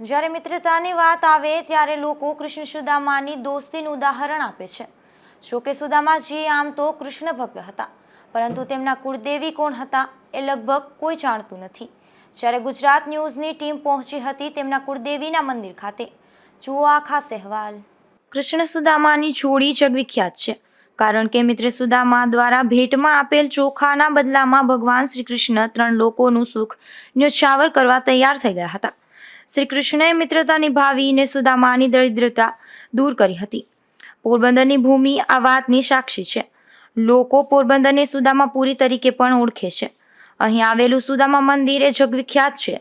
જ્યારે મિત્રતાની વાત આવે ત્યારે લોકો કૃષ્ણ સુદામાની દોસ્તીનું ઉદાહરણ આપે છે. જોકે સુદામાજી આમ તો કૃષ્ણ ભક્ત હતા, પરંતુ તેમના કુળદેવી કોણ હતા એ લગભગ કોઈ જાણતું નથી. જ્યારે ગુજરાત ન્યૂઝની ટીમ પહોંચી હતી તેમના કુળદેવીના મંદિર ખાતે. જુઓ આ ખાસ અહેવાલ કૃષ્ણ સુદામાની જોડી જગવિખ્યાત છે, કારણ કે મિત્ર સુદામા દ્વારા ભેટમાં આપેલ ચોખાના બદલામાં ભગવાન શ્રી કૃષ્ણ ત્રણ લોકોનું સુખ ન્યોછાવર કરવા તૈયાર થઈ ગયા હતા. શ્રી કૃષ્ણએ મિત્રતા નિભાવીને સુદામાની દરિદ્રતા દૂર કરી હતી. પોરબંદરની ભૂમિ આ વાતની સાક્ષી છે. લોકો પોરબંદરને સુદામાપુરી તરીકે પણ ઓળખે છે. અહીં આવેલું સુદામા મંદિર એ જગવિખ્યાત છે.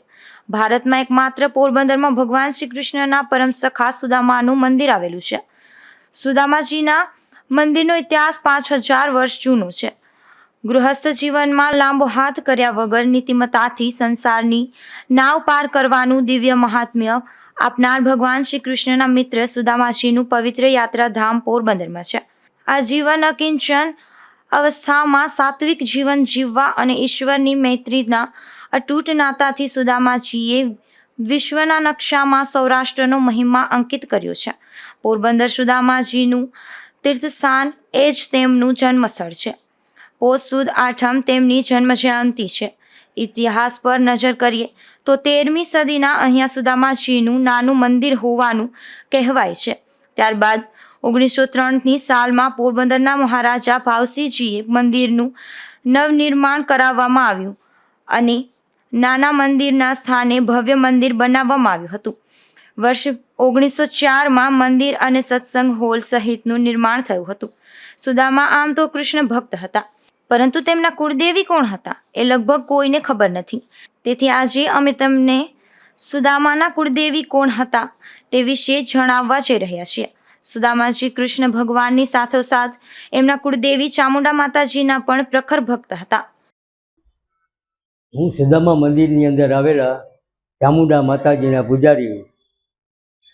ભારતમાં એકમાત્ર પોરબંદરમાં ભગવાન શ્રી કૃષ્ણના પરમ સખા સુદામાનું મંદિર આવેલું છે. સુદામાજીના મંદિરનો ઇતિહાસ પાંચ હજાર વર્ષ જૂનો છે. ગૃહસ્થ જીવનમાં લાંબો હાથ કર્યા વગર નીતિમત્તાથી સંસારની નાવ પાર કરવાનું દિવ્ય મહાત્મ્ય આપનાર ભગવાન શ્રી કૃષ્ણના મિત્ર સુદામાજીનું પવિત્ર યાત્રાધામ પોરબંદરમાં છે. આ જીવન અકિંચન અવસ્થામાં સાત્વિક જીવન જીવવા અને ઈશ્વરની મૈત્રીના અતૂટ નાતાથી સુદામાજીએ વિશ્વના નકશામાં સૌરાષ્ટ્રનો મહિમા અંકિત કર્યો છે. પોરબંદર સુદામાજીનું તીર્થસ્થાન એ જ તેમનું જન્મસ્થળ છે. પોષ સુદ આઠમ તેમની જન્મ જયંતિ છે. ઇતિહાસ પર નજર કરીએ તો તેરમી સદીના અહીંયા સુદામાજીનું નાનું મંદિર હોવાનું કહેવાય છે. ત્યારબાદ ઓગણીસો ત્રણની સાલમાં પોરબંદરના મહારાજા ભાવસિંહજીએ મંદિરનું નવનિર્માણ કરાવવામાં આવ્યું અને નાના મંદિરના સ્થાને ભવ્ય મંદિર બનાવવામાં આવ્યું હતું. વર્ષ ઓગણીસો ચારમાં મંદિર અને સત્સંગ હોલ સહિતનું નિર્માણ થયું હતું. સુદામા આમ તો કૃષ્ણ ભક્ત હતા. પરંતુ તેમના કુળદેવી કોણ હતા એ લગભગ કોઈને ખબર નથી. તેથી આજે અમે તમને સુદામાના કુળદેવી કોણ હતા તે વિશે જણાવવા જઈ રહ્યા છીએ. સુદામાજી કૃષ્ણ ભગવાનની સાથોસાથ એમના કુળદેવી ચામુંડા માતાજીના પણ પ્રખર ભક્ત હતા. હું સુદામા મંદિરની અંદર આવેલા ચામુંડા માતાજીના પૂજારી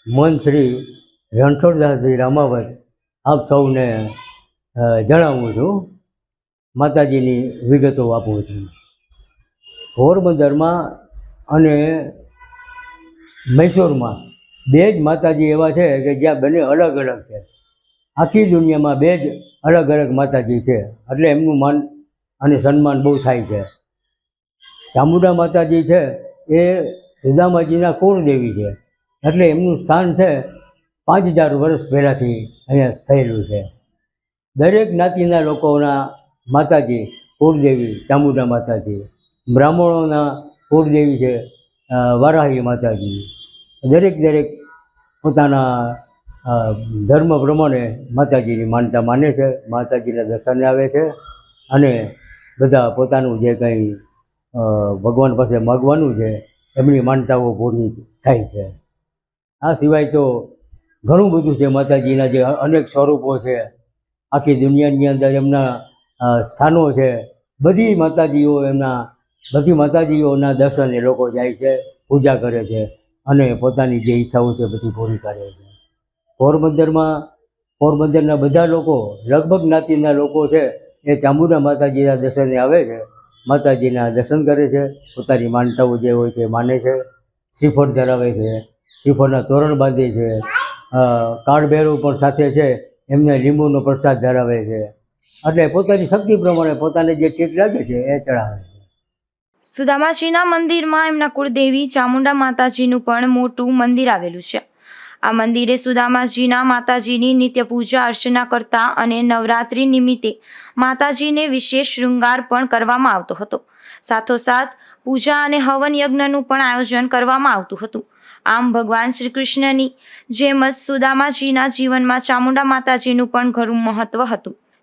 મન શ્રી રણછોડદાસજી રામાવત આપ સૌને જણાવું છું. માતાજીની વિગતો આપું છું. પોરબંદરમાં અને મૈસૂરમાં બે જ માતાજી એવા છે કે જ્યાં બંને અલગ અલગ છે. આખી દુનિયામાં બે જ અલગ અલગ માતાજી છે. એટલે એમનું માન અને સન્માન બહુ થાય છે. ચામુંડા માતાજી છે એ સીધામાજીના કુળદેવી છે. એટલે એમનું સ્થાન છે પાંચ હજાર વર્ષ પહેલાંથી અહીંયા થયેલું છે. દરેક જ્ઞાતિના લોકોના માતાજી, કુળદેવી, ચામુંડા માતાજી, બ્રાહ્મણોના કુળદેવી છે વારાહી માતાજી. દરેક દરેક પોતાના ધર્મ પ્રમાણે માતાજીની માનતા માને છે, માતાજીના દર્શને આવે છે અને બધા પોતાનું જે કંઈ ભગવાન પાસે માગવાનું છે, એમની માનતાઓ પૂરી થાય છે. આ સિવાય તો ઘણું બધું છે માતાજીના જે અનેક સ્વરૂપો છે. આખી દુનિયાની અંદર એમના સ્થાનો છે. બધી માતાજીઓ એમના, બધી માતાજીઓના દર્શને લોકો જાય છે, પૂજા કરે છે અને પોતાની જે ઈચ્છાઓ છે બધી પૂરી કરે છે. પોરબંદરમાં, પોરબંદરના બધા લોકો, લગભગ જ્ઞાતિના લોકો છે એ ચામુંડા માતાજીના દર્શને આવે છે. માતાજીના દર્શન કરે છે, પોતાની માનતાઓ જે હોય છે માને છે, શ્રીફળ ધરાવે છે, શ્રીફળના તોરણ બાંધે છે કાળભૈરવ પણ સાથે છે, એમને લીંબુનો પ્રસાદ ધરાવે છે. એટલે પોતાની શક્તિ પ્રમાણે પોતાને જે ઠીક લાગે છે એ ચડાવે છે. સુદામાજીના મંદિરમાં એમના કુળદેવી ચામુંડા માતાજીનું પણ મોટું મંદિર આવેલું છે. આ મંદિરે સુદામાજીના માતાજીની નિત્ય પૂજા અર્ચના કરતા અને નવરાત્રિ નિમિત્તે માતાજીને વિશેષ શૃંગાર પણ કરવામાં આવતો હતો. સાથોસાથ પૂજા અને હવન યજ્ઞનું પણ આયોજન કરવામાં આવતું હતું. આમ ભગવાન શ્રી કૃષ્ણની જેમ જ સુદામાજીના જીવનમાં ચામુંડા માતાજીનું પણ ઘણું મહત્વ હતું.